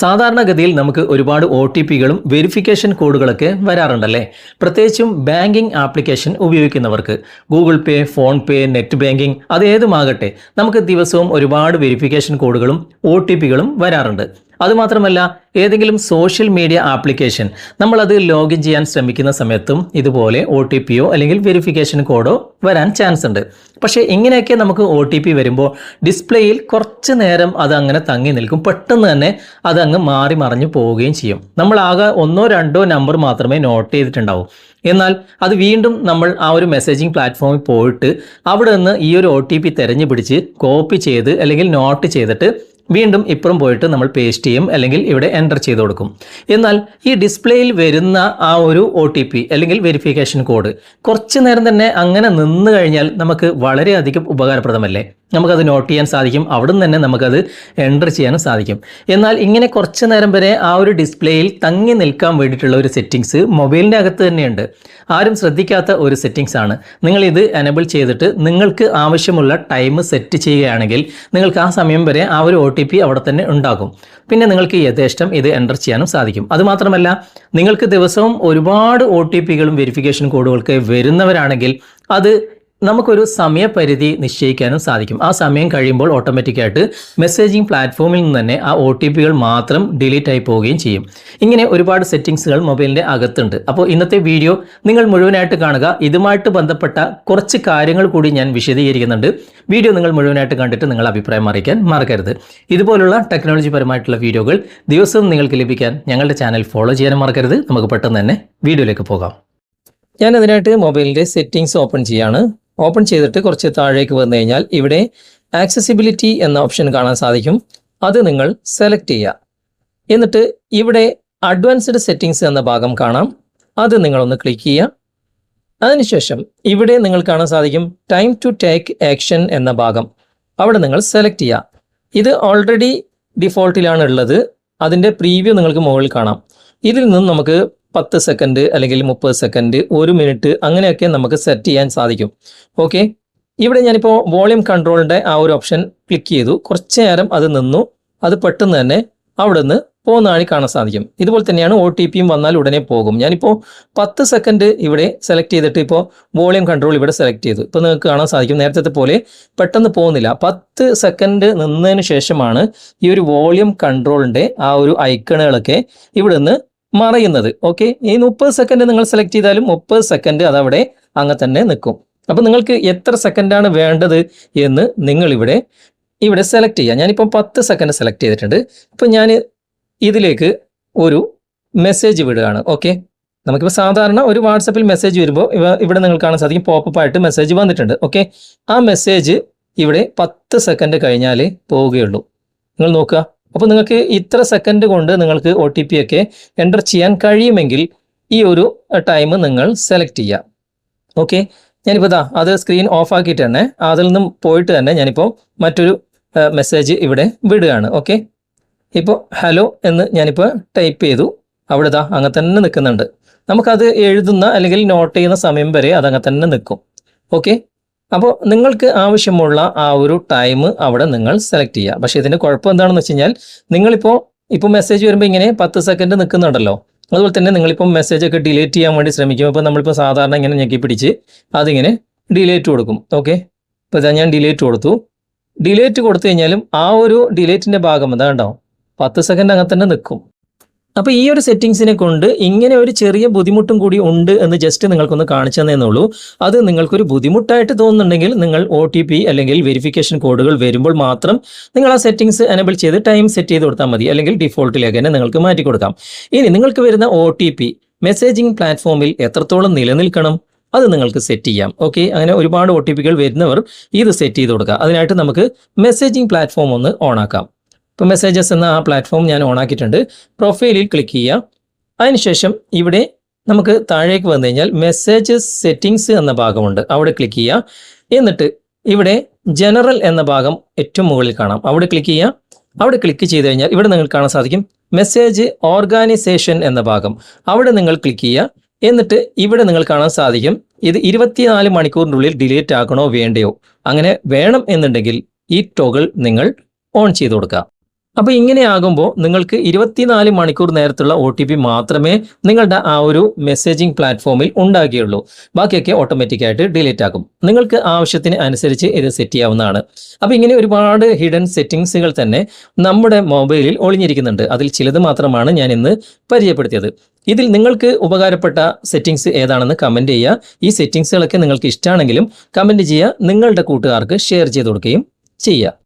സാധാരണഗതിയിൽ നമുക്ക് ഒരുപാട് ഒ ടി പികളും വെരിഫിക്കേഷൻ കോഡുകളൊക്കെ വരാറുണ്ടല്ലേ? പ്രത്യേകിച്ചും ബാങ്കിംഗ് ആപ്ലിക്കേഷൻ ഉപയോഗിക്കുന്നവർക്ക് Google Pay PhonePe net banking അത് ഏതുമാകട്ടെ നമുക്ക് ദിവസവും ഒരുപാട് വെരിഫിക്കേഷൻ കോഡുകളും ഒ ടി പികളും വരാറുണ്ട്. അതുമാത്രമല്ല ഏതെങ്കിലും സോഷ്യൽ മീഡിയ ആപ്ലിക്കേഷൻ നമ്മളത് ലോഗിൻ ചെയ്യാൻ ശ്രമിക്കുന്ന സമയത്തും ഇതുപോലെ ഒ ടി പിയോ അല്ലെങ്കിൽ വെരിഫിക്കേഷൻ കോഡോ വരാൻ ചാൻസ് ഉണ്ട് പക്ഷേ ഇങ്ങനെയൊക്കെ നമുക്ക് ഒ ടി പി വരുമ്പോൾ ഡിസ്പ്ലേയിൽ കുറച്ച് നേരം അത് അങ്ങനെ തങ്ങി നിൽക്കും. പെട്ടെന്ന് തന്നെ അത് അങ്ങ് മാറി മറിഞ്ഞു പോവുകയും ചെയ്യും. നമ്മൾ ആകെ ഒന്നോ രണ്ടോ നമ്പർ മാത്രമേ നോട്ട് ചെയ്തിട്ടുണ്ടാവൂ. എന്നാൽ അത് വീണ്ടും നമ്മൾ ആ ഒരു മെസ്സേജിംഗ് പ്ലാറ്റ്ഫോമിൽ പോയിട്ട് അവിടെ നിന്ന് ഈ ഒരു ഒ ടി പി തിരഞ്ഞു പിടിച്ച് കോപ്പി ചെയ്ത് അല്ലെങ്കിൽ നോട്ട് ചെയ്തിട്ട് വീണ്ടും ഇപ്പുറം പോയിട്ട് നമ്മൾ പേസ്റ്റ് ചെയ്യും അല്ലെങ്കിൽ ഇവിടെ എന്റർ ചെയ്ത് കൊടുക്കും. എന്നാൽ ഈ ഡിസ്പ്ലേയിൽ വരുന്ന ആ ഒരു ഒ അല്ലെങ്കിൽ വെരിഫിക്കേഷൻ കോഡ് കുറച്ച് നേരം തന്നെ അങ്ങനെ നിന്ന് കഴിഞ്ഞാൽ നമുക്ക് വളരെയധികം ഉപകാരപ്രദമല്ലേ? നമുക്കത് നോട്ട് ചെയ്യാൻ സാധിക്കും. അവിടെ നിന്ന് തന്നെ നമുക്കത് എന്റർ ചെയ്യാനും സാധിക്കും. എന്നാൽ ഇങ്ങനെ കുറച്ച് നേരം വരെ ആ ഒരു ഡിസ്പ്ലേയിൽ തങ്ങി നിൽക്കാൻ വേണ്ടിയിട്ടുള്ള ഒരു സെറ്റിങ്സ് മൊബൈലിന്റെ അകത്ത് തന്നെയുണ്ട്. ആരും ശ്രദ്ധിക്കാത്ത ഒരു സെറ്റിങ്സ് ആണ്. നിങ്ങൾ ഇത് എനബിൾ ചെയ്തിട്ട് നിങ്ങൾക്ക് ആവശ്യമുള്ള ടൈം സെറ്റ് ചെയ്യുകയാണെങ്കിൽ നിങ്ങൾക്ക് ആ സമയം വരെ ആ ഒരു ഒ അവിടെ തന്നെ ഉണ്ടാകും. പിന്നെ നിങ്ങൾക്ക് യഥേഷ്ടം ഇത് എന്റർ ചെയ്യാനും സാധിക്കും. അതുമാത്രമല്ല നിങ്ങൾക്ക് ദിവസവും ഒരുപാട് ഒ ടി പികളും വെരിഫിക്കേഷൻ കോഡുകൾക്ക് വരുന്നവരാണെങ്കിൽ അത് നമുക്കൊരു സമയപരിധി നിശ്ചയിക്കാനും സാധിക്കും. ആ സമയം കഴിയുമ്പോൾ ഓട്ടോമാറ്റിക്കായിട്ട് മെസ്സേജിംഗ് പ്ലാറ്റ്ഫോമിൽ നിന്ന് തന്നെ ആ ഒ ടി പികൾ മാത്രം ഡിലീറ്റ് ആയി പോവുകയും ചെയ്യും. ഇങ്ങനെ ഒരുപാട് സെറ്റിങ്സുകൾ മൊബൈലിന്റെ അകത്തുണ്ട്. അപ്പോൾ ഇന്നത്തെ വീഡിയോ നിങ്ങൾ മുഴുവനായിട്ട് കാണുക. ഇതുമായിട്ട് ബന്ധപ്പെട്ട കുറച്ച് കാര്യങ്ങൾ കൂടി ഞാൻ വിശദീകരിക്കുന്നുണ്ട്. വീഡിയോ നിങ്ങൾ മുഴുവനായിട്ട് കണ്ടിട്ട് നിങ്ങൾ അഭിപ്രായം അറിയിക്കാൻ മറക്കരുത്. ഇതുപോലുള്ള ടെക്നോളജി പരമായിട്ടുള്ള വീഡിയോകൾ ദിവസവും നിങ്ങൾക്ക് ലഭിക്കാൻ ഞങ്ങളുടെ ചാനൽ ഫോളോ ചെയ്യാനും മറക്കരുത്. നമുക്ക് പെട്ടെന്ന് തന്നെ വീഡിയോയിലേക്ക് പോകാം. ഞാൻ അതിനായിട്ട് മൊബൈലിന്റെ സെറ്റിങ്സ് ഓപ്പൺ ചെയ്യാണ്. ഓപ്പൺ ചെയ്തിട്ട് കുറച്ച് താഴേക്ക് വന്നു കഴിഞ്ഞാൽ ഇവിടെ ആക്സസിബിലിറ്റി എന്ന ഓപ്ഷൻ കാണാൻ സാധിക്കും. അത് നിങ്ങൾ സെലക്ട് ചെയ്യുക. എന്നിട്ട് ഇവിടെ അഡ്വാൻസ്ഡ് സെറ്റിങ്സ് എന്ന ഭാഗം കാണാം. അത് നിങ്ങളൊന്ന് ക്ലിക്ക് ചെയ്യുക. അതിനുശേഷം ഇവിടെ നിങ്ങൾ കാണാൻ സാധിക്കും ടൈം ടു ടേക്ക് ആക്ഷൻ എന്ന ഭാഗം. അവിടെ നിങ്ങൾ സെലക്ട് ചെയ്യുക. ഇത് ഓൾറെഡി ഡിഫോൾട്ടിലാണ് ഉള്ളത്. അതിന്റെ പ്രീവ്യൂ നിങ്ങൾക്ക് മുകളിൽ കാണാം. ഇതിൽ നിന്നും നമുക്ക് പത്ത് സെക്കൻഡ് അല്ലെങ്കിൽ മുപ്പത് സെക്കൻഡ് ഒരു മിനിറ്റ് അങ്ങനെയൊക്കെ നമുക്ക് സെറ്റ് ചെയ്യാൻ സാധിക്കും. ഓക്കെ ഇവിടെ ഞാനിപ്പോൾ വോളിയം കൺട്രോളിന്റെ ആ ഒരു ഓപ്ഷൻ ക്ലിക്ക് ചെയ്തു. കുറച്ച് നേരം അത് നിന്നു. അത് പെട്ടെന്ന് തന്നെ അവിടെ നിന്ന് പോകുന്നതായി കാണാൻ സാധിക്കും. ഇതുപോലെ തന്നെയാണ് ഒ ടി പിയും വന്നാൽ ഉടനെ പോകും. ഞാനിപ്പോൾ പത്ത് സെക്കൻഡ് ഇവിടെ സെലക്ട് ചെയ്തിട്ട് ഇപ്പോൾ വോളിയം കൺട്രോൾ ഇവിടെ സെലക്ട് ചെയ്തു. ഇപ്പോൾ നിങ്ങൾക്ക് കാണാൻ സാധിക്കും. നേരത്തെ പോലെ പെട്ടെന്ന് പോകുന്നില്ല. പത്ത് സെക്കൻഡ് നിന്നതിന് ശേഷമാണ് ഈ ഒരു വോളിയം കൺട്രോളിന്റെ ആ ഒരു ഐക്കണുകളൊക്കെ ഇവിടെ നിന്ന് മറയുന്നത്. ഓക്കെ ഈ മുപ്പത് സെക്കൻഡ് നിങ്ങൾ സെലക്ട് ചെയ്താലും മുപ്പത് സെക്കൻഡ് അതവിടെ അങ്ങ് തന്നെ നിൽക്കും. അപ്പം നിങ്ങൾക്ക് എത്ര സെക്കൻഡാണ് വേണ്ടത് എന്ന് നിങ്ങളിവിടെ ഇവിടെ സെലക്ട് ചെയ്യുക ഞാനിപ്പം പത്ത് സെക്കൻഡ് സെലക്ട് ചെയ്തിട്ടുണ്ട്. ഇപ്പം ഞാൻ ഇതിലേക്ക് ഒരു മെസ്സേജ് വിടുകയാണ്. ഓക്കെ നമുക്കിപ്പോൾ സാധാരണ ഒരു വാട്സപ്പിൽ മെസ്സേജ് വരുമ്പോൾ ഇവ ഇവിടെ നിങ്ങൾ കാണാൻ സാധിക്കും. പോപ്പപ്പ് ആയിട്ട് മെസ്സേജ് വന്നിട്ടുണ്ട്. ഓക്കെ ആ മെസ്സേജ് ഇവിടെ പത്ത് സെക്കൻഡ് കഴിഞ്ഞാൽ പോവുകയുള്ളൂ. നിങ്ങൾ നോക്കുക. അപ്പോൾ നിങ്ങൾക്ക് ഇത്ര സെക്കൻഡ് കൊണ്ട് നിങ്ങൾക്ക് ഒ ടി പി ഒക്കെ എന്റർ ചെയ്യാൻ കഴിയുമെങ്കിൽ ഈ ഒരു ടൈം നിങ്ങൾ സെലക്ട് ചെയ്യുക ഓക്കെ ഞാനിപ്പോൾ ഇതാ അത് സ്ക്രീൻ ഓഫ് ആക്കിയിട്ട് തന്നെ അതിൽ നിന്നും പോയിട്ട് തന്നെ ഞാനിപ്പോൾ മറ്റൊരു മെസ്സേജ് ഇവിടെ വിടുകയാണ്. ഓക്കെ ഇപ്പോൾ ഹലോ എന്ന് ഞാനിപ്പോൾ ടൈപ്പ് ചെയ്തു. അവിടെ ഇതാ അങ്ങനെ തന്നെ നിൽക്കുന്നുണ്ട്. നമുക്കത് എഴുതുന്ന അല്ലെങ്കിൽ നോട്ട് ചെയ്യുന്ന സമയം വരെ അതങ്ങനെ തന്നെ നിൽക്കും. ഓക്കെ അപ്പോൾ നിങ്ങൾക്ക് ആവശ്യമുള്ള ആ ഒരു ടൈം അവിടെ നിങ്ങൾ സെലക്ട് ചെയ്യുക. പക്ഷേ ഇതിന്റെ കുഴപ്പം എന്താണെന്ന് വെച്ച് കഴിഞ്ഞാൽ നിങ്ങളിപ്പോൾ ഇപ്പോൾ മെസ്സേജ് വരുമ്പോൾ ഇങ്ങനെ പത്ത് സെക്കൻഡ് നിൽക്കുന്നുണ്ടല്ലോ അതുപോലെ തന്നെ നിങ്ങളിപ്പോൾ മെസ്സേജ് ഒക്കെ ഡിലീറ്റ് ചെയ്യാൻ വേണ്ടി ശ്രമിക്കും ഇപ്പോൾ നമ്മളിപ്പോൾ സാധാരണ ഇങ്ങനെ ഞെക്കി പിടിച്ച് അതിങ്ങനെ ഡിലേറ്റ് കൊടുക്കും. ഓക്കെ ഇപ്പോൾ ഇതാ ഞാൻ ഡിലേറ്റ് കൊടുത്തു. ഡിലേറ്റ് കൊടുത്തു കഴിഞ്ഞാലും ആ ഒരു ഡിലേറ്റിന്റെ ഭാഗം എന്താ ഉണ്ടാവും പത്ത് സെക്കൻഡ് അങ്ങനെ തന്നെ നിൽക്കും അപ്പോൾ ഈ ഒരു സെറ്റിങ്സിനെ കൊണ്ട് ഇങ്ങനെ ഒരു ചെറിയ ബുദ്ധിമുട്ടും കൂടി ഉണ്ട് എന്ന് ജസ്റ്റ് നിങ്ങൾക്കൊന്ന് കാണിച്ചു തന്നേന്നുള്ളൂ അത് നിങ്ങൾക്കൊരു ബുദ്ധിമുട്ടായിട്ട് തോന്നുന്നുണ്ടെങ്കിൽ നിങ്ങൾ ഒ അല്ലെങ്കിൽ വെരിഫിക്കേഷൻ കോഡുകൾ വരുമ്പോൾ മാത്രം നിങ്ങൾ ആ സെറ്റിങ്സ് എനബിൾ ചെയ്ത് ടൈം സെറ്റ് ചെയ്ത് കൊടുത്താൽ മതി. അല്ലെങ്കിൽ ഡിഫോൾട്ടിലേക്ക് തന്നെ നിങ്ങൾക്ക് മാറ്റി കൊടുക്കാം. ഇനി നിങ്ങൾക്ക് വരുന്ന ഒ മെസ്സേജിംഗ് പ്ലാറ്റ്ഫോമിൽ എത്രത്തോളം നിലനിൽക്കണം? അത് നിങ്ങൾക്ക് സെറ്റ് ചെയ്യാം. ഓക്കെ അങ്ങനെ ഒരുപാട് ഒ വരുന്നവർ ഇത് സെറ്റ് ചെയ്ത് കൊടുക്കുക. അതിനായിട്ട് നമുക്ക് മെസ്സേജിംഗ് പ്ലാറ്റ്ഫോം ഒന്ന് ഓൺ ആക്കാം. ഇപ്പോൾ മെസ്സേജസ് എന്ന ആ പ്ലാറ്റ്ഫോം ഞാൻ ഓൺ ആക്കിയിട്ടുണ്ട്. പ്രൊഫൈലിൽ ക്ലിക്ക് ചെയ്യുക. അതിനുശേഷം ഇവിടെ നമുക്ക് താഴേക്ക് വന്നു കഴിഞ്ഞാൽ മെസ്സേജസ് സെറ്റിങ്സ് എന്ന ഭാഗമുണ്ട്. അവിടെ ക്ലിക്ക് ചെയ്യുക. എന്നിട്ട് ഇവിടെ ജനറൽ എന്ന ഭാഗം ഏറ്റവും മുകളിൽ കാണാം. അവിടെ ക്ലിക്ക് ചെയ്യുക. അവിടെ ക്ലിക്ക് ചെയ്ത് കഴിഞ്ഞാൽ ഇവിടെ നിങ്ങൾക്ക് കാണാൻ സാധിക്കും മെസ്സേജ് ഓർഗാനൈസേഷൻ എന്ന ഭാഗം. അവിടെ നിങ്ങൾ ക്ലിക്ക് ചെയ്യുക. എന്നിട്ട് ഇവിടെ നിങ്ങൾ കാണാൻ സാധിക്കും ഇത് ഇരുപത്തിനാല് മണിക്കൂറിനുള്ളിൽ ഡിലീറ്റ് ആക്കണോ വേണ്ടയോ? അങ്ങനെ വേണം എന്നുണ്ടെങ്കിൽ ഈ ടോഗിൾ നിങ്ങൾ ഓൺ ചെയ്ത് കൊടുക്കുക. അപ്പോൾ ഇങ്ങനെയാകുമ്പോൾ നിങ്ങൾക്ക് ഇരുപത്തിനാല് മണിക്കൂർ നേരത്തുള്ള ഒ ടി പി മാത്രമേ നിങ്ങളുടെ ആ ഒരു മെസ്സേജിംഗ് പ്ലാറ്റ്ഫോമിൽ ഉണ്ടാകുകയുള്ളൂ. ബാക്കിയൊക്കെ ഓട്ടോമാറ്റിക്കായിട്ട് ഡിലീറ്റ് ആക്കും. നിങ്ങൾക്ക് ആവശ്യത്തിന് അനുസരിച്ച് ഇത് സെറ്റ് ചെയ്യാവുന്നതാണ്. അപ്പോൾ ഇങ്ങനെ ഒരുപാട് ഹിഡൻ സെറ്റിങ്സുകൾ തന്നെ നമ്മുടെ മൊബൈലിൽ ഒളിഞ്ഞിരിക്കുന്നുണ്ട്. അതിൽ ചിലത് മാത്രമാണ് ഞാൻ ഇന്ന് പരിചയപ്പെടുത്തിയത്. ഇതിൽ നിങ്ങൾക്ക് ഉപകാരപ്പെട്ട സെറ്റിങ്സ് ഏതാണെന്ന് കമന്റ് ചെയ്യുക. ഈ സെറ്റിങ്സുകളൊക്കെ നിങ്ങൾക്ക് ഇഷ്ടമാണെങ്കിലും കമന്റ് ചെയ്യുക. നിങ്ങളുടെ കൂട്ടുകാർക്ക് ഷെയർ ചെയ്ത് കൊടുക്കുകയും ചെയ്യുക.